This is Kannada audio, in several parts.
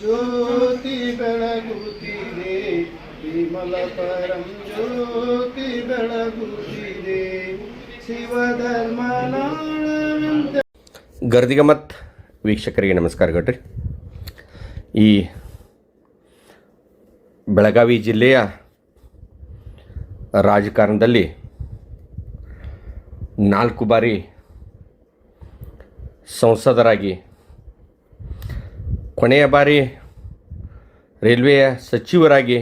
ಜ್ಯೋತಿ ಬೆಳಗುತ್ತಿದೆ. ವಿಮಲ ಪರಂ ಜ್ಯೋತಿ ಬೆಳಗುತ್ತಿದೆ. ಶಿವಧರ್ಮನಾಳವೆಂತ ಗರ್ದಿಗಮತ್ ವೀಕ್ಷಕರಿಗೆ ನಮಸ್ಕಾರ ಗಟ್ರಿ ಈ ಬೆಳಗಾವಿ ಜಿಲ್ಲೆಯ ರಾಜಕಾರಣದಲ್ಲಿ ನಾಲ್ಕು ಬಾರಿ ಸಂಸದರಾಗಿ ಕೊನೆಯ ಬಾರಿ ರೈಲ್ವೆಯ ಸಚಿವರಾಗಿ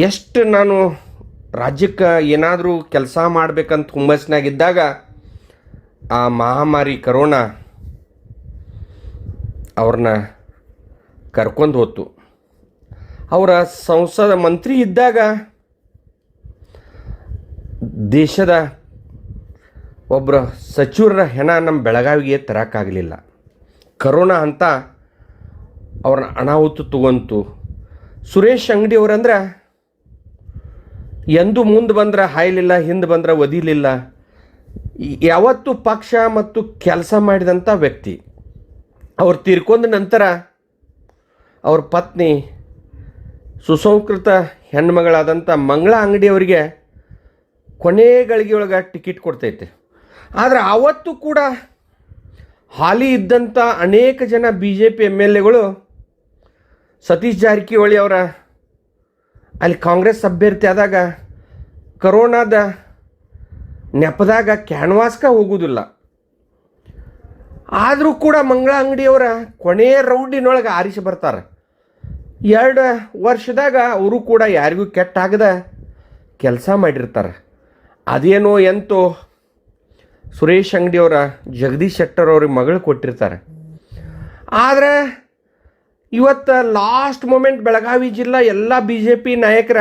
ಎಷ್ಟು ನಾನು ರಾಜ್ಯಕ್ಕೆ ಏನಾದರೂ ಕೆಲಸ ಮಾಡಬೇಕಂತ ಹುಮ್ಮಸ್ಸಿನಾಗಿದ್ದಾಗ ಆ ಮಹಾಮಾರಿ ಕರೋನಾ ಅವ್ರನ್ನ ಕರ್ಕೊಂಡು ಹೋತು ಅವರ ಸಂಸದ ಮಂತ್ರಿ ಇದ್ದಾಗ ದೇಶದ ಒಬ್ಬರ ಸಚಿವರ ಹೆಣ ನಮ್ಮ ಬೆಳಗಾವಿಗೆ ತರೋಕ್ಕಾಗಲಿಲ್ಲ ಕರೋನಾ ಅಂತ ಅವ್ರನ್ನ ಅನಾಹುತ ತಗೊಂತು. ಸುರೇಶ್ ಅಂಗಡಿ ಅವರಂದ್ರೆ ಎಂದು ಮುಂದೆ ಬಂದ್ರೆ ಹಾಯ್ಲಿಲ್ಲ, ಹಿಂದೆ ಬಂದ್ರೆ ಒದಿಲಿಲ್ಲ. ಯಾವತ್ತು ಪಕ್ಷ ಮತ್ತು ಕೆಲಸ ಮಾಡಿದಂಥ ವ್ಯಕ್ತಿ. ಅವ್ರು ತೀರ್ಕೊಂಡ ನಂತರ ಅವ್ರ ಪತ್ನಿ ಸುಸಂಸ್ಕೃತ ಹೆಣ್ಮಗಳಾದಂಥ ಮಂಗಳ ಅಂಗಡಿಯವರಿಗೆ ಕೊನೆ ಗಳಿಗೆಯೊಳಗೆ ಟಿಕೆಟ್ ಕೊಡ್ತೈತೆ. ಆದರೆ ಆವತ್ತು ಕೂಡ ಹಾಲಿ ಇದ್ದಂಥ ಅನೇಕ ಜನ B J P M L ಎಗಳು ಸತೀಶ್ ಜಾರಕಿಹೊಳಿ ಅವರ, ಅಲ್ಲಿ ಕಾಂಗ್ರೆಸ್ ಅಭ್ಯರ್ಥಿ ಆದಾಗ ಕರೋನಾದ ನೆಪದಾಗ ಕ್ಯಾನ್ವಾಸ್ಕ ಹೋಗುವುದಿಲ್ಲ ಆದರೂ ಕೂಡ ಮಂಗಳ ಅಂಗಡಿಯವರ ಕೊನೆಯ ರೌಂಡಿನೊಳಗೆ ಆರಿಸಿ ಬರ್ತಾರೆ. ಎರಡು ವರ್ಷದಾಗ ಅವರು ಕೂಡ ಯಾರಿಗೂ ಕೆಟ್ಟಾಗದ ಕೆಲಸ ಮಾಡಿರ್ತಾರೆ. ಅದೇನೋ ಎಂತೋ ಸುರೇಶ್ ಅಂಗಡಿಯವರ ಜಗದೀಶ್ ಶೆಟ್ಟರ್ ಅವ್ರಿಗೆ ಮಗಳು ಕೊಟ್ಟಿರ್ತಾರೆ. ಆದರೆ, ಇವತ್ತು ಲಾಸ್ಟ್ ಮೂಮೆಂಟ್ ಬೆಳಗಾವಿ ಜಿಲ್ಲಾ ಎಲ್ಲ ಬಿ ಜೆ ಪಿ ನಾಯಕರ,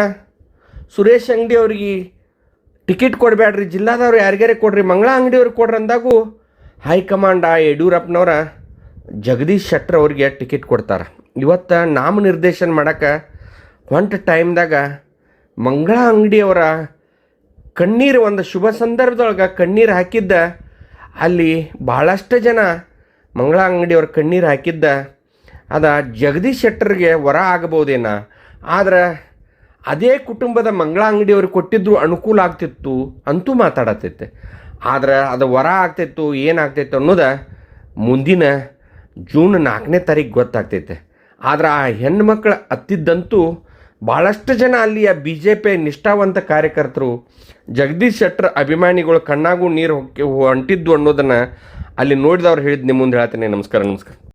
ಸುರೇಶ್ ಅಂಗಡಿ ಅವ್ರಿಗೆ ಟಿಕೆಟ್ ಕೊಡಬೇಡ್ರಿ ಜಿಲ್ಲಾದವ್ರು ಯಾರಿಗಾರೆ ಕೊಡ್ರಿ, ಮಂಗಳ ಅಂಗಡಿಯವ್ರಿಗೆ ಕೊಡ್ರಿ ಅಂದಾಗೂ ಆ ಯಡಿಯೂರಪ್ಪನವರ, ಜಗದೀಶ್ ಶೆಟ್ಟರ್ ಅವ್ರಿಗೆ ಟಿಕೆಟ್ ಕೊಡ್ತಾರೆ. ಇವತ್ತು ನಾಮ ನಿರ್ದೇಶನ ಮಾಡೋಕೆ ಹೊಂಟ ಟೈಮ್ದಾಗ ಮಂಗಳ ಅಂಗಡಿಯವರ ಕಣ್ಣೀರು, ಒಂದು ಶುಭ ಸಂದರ್ಭದೊಳಗೆ ಕಣ್ಣೀರು ಹಾಕಿದ್ದ, ಅಲ್ಲಿ ಭಾಳಷ್ಟು ಜನ ಮಂಗಳ ಅಂಗಡಿಯವ್ರ ಕಣ್ಣೀರು ಹಾಕಿದ್ದ. ಅದ ಜಗದೀಶ್ ಶೆಟ್ಟರ್ಗೆ ವರ ಆಗಬಹುದೇನ? ಆದ್ರೆ ಅದೇ ಕುಟುಂಬದ ಮಂಗಳ ಅಂಗಡಿಯವ್ರಿಗೆ ಕೊಟ್ಟಿದ್ರು ಅನುಕೂಲ ಆಗ್ತಿತ್ತು ಅಂತೂ ಮಾತಾಡತ್ತೈತೆ ಆದ್ರೆ ಅದು ವರ ಆಗ್ತಿತ್ತು ಏನಾಗ್ತೈತೆ ಅನ್ನೋದು ಮುಂದಿನ ಜೂನ್ ನಾಲ್ಕನೇ ತಾರೀಕು ಗೊತ್ತಾಗ್ತೈತೆ ಆದ್ರೆ ಆ ಹೆಣ್ಮಕ್ಳು ಅತ್ತಿದ್ದಂತೂ ಭಾಳಷ್ಟು ಜನ ಅಲ್ಲಿಯ ಬಿ ಜೆ ಪಿ ನಿಷ್ಠಾವಂತ ಕಾರ್ಯಕರ್ತರು ಜಗದೀಶ್ ಶೆಟ್ಟರ್ ಅಭಿಮಾನಿಗಳು ಕಣ್ಣಾಗೂ ನೀರು ಹೊಂಟಿದ್ದು ಅನ್ನೋದನ್ನು ಅಲ್ಲಿ ನೋಡಿದವ್ರು ಹೇಳಿದ್ದು ನಿಮ್ಮ ಮುಂದೆ ಹೇಳ್ತೇನೆ. ನಮಸ್ಕಾರ ನಮಸ್ಕಾರ.